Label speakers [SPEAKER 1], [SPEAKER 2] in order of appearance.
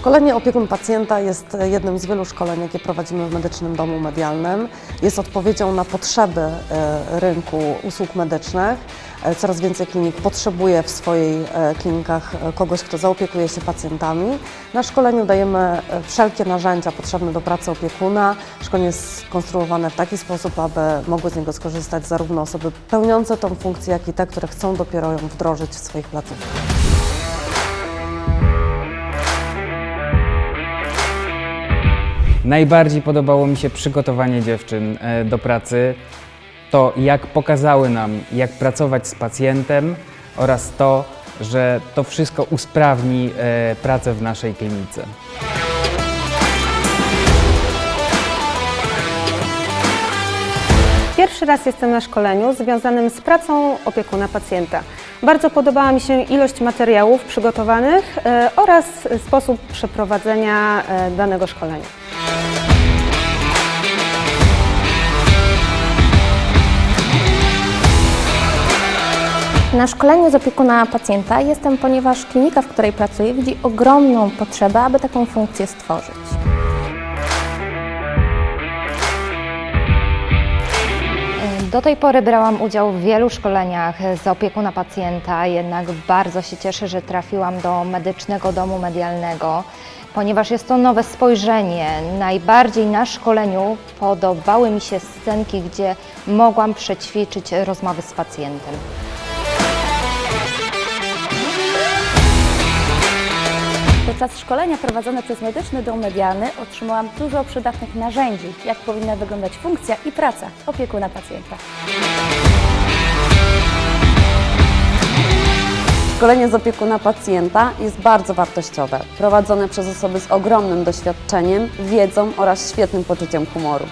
[SPEAKER 1] Szkolenie opiekun pacjenta jest jednym z wielu szkoleń, jakie prowadzimy w Medycznym Domu Medialnym. Jest odpowiedzią na potrzeby e, rynku usług medycznych. E, Coraz więcej klinik potrzebuje w swoich klinikach e, kogoś, kto zaopiekuje się pacjentami. Na szkoleniu dajemy wszelkie narzędzia potrzebne do pracy opiekuna. Szkolenie jest skonstruowane w taki sposób, aby mogły z niego skorzystać zarówno osoby pełniące tą funkcję, jak i te, które chcą dopiero ją wdrożyć w swoich placówkach.
[SPEAKER 2] Najbardziej podobało mi się przygotowanie dziewczyn e, do pracy, to jak pokazały nam, jak pracować z pacjentem oraz to, że to wszystko usprawni e, pracę w naszej klinice.
[SPEAKER 3] Pierwszy raz jestem na szkoleniu związanym z pracą opiekuna pacjenta. Bardzo podobała mi się ilość materiałów przygotowanych e, oraz sposób przeprowadzenia danego szkolenia.
[SPEAKER 4] Na szkoleniu z opiekuna pacjenta jestem, ponieważ klinika, w której pracuję, widzi ogromną potrzebę, aby taką funkcję stworzyć.
[SPEAKER 5] Do tej pory brałam udział w wielu szkoleniach z opiekuna pacjenta, jednak bardzo się cieszę, że trafiłam do medycznego domu medialnego, ponieważ jest to nowe spojrzenie. Najbardziej na szkoleniu podobały mi się scenki, gdzie mogłam przećwiczyć rozmowy z pacjentem.
[SPEAKER 6] Podczas szkolenia prowadzone przez Medyczny Dom Medialny otrzymałam dużo przydatnych narzędzi, jak powinna wyglądać funkcja i praca opiekuna pacjenta.
[SPEAKER 7] Szkolenie z opiekuna pacjenta jest bardzo wartościowe, prowadzone przez osoby z ogromnym doświadczeniem, wiedzą oraz świetnym poczuciem humoru.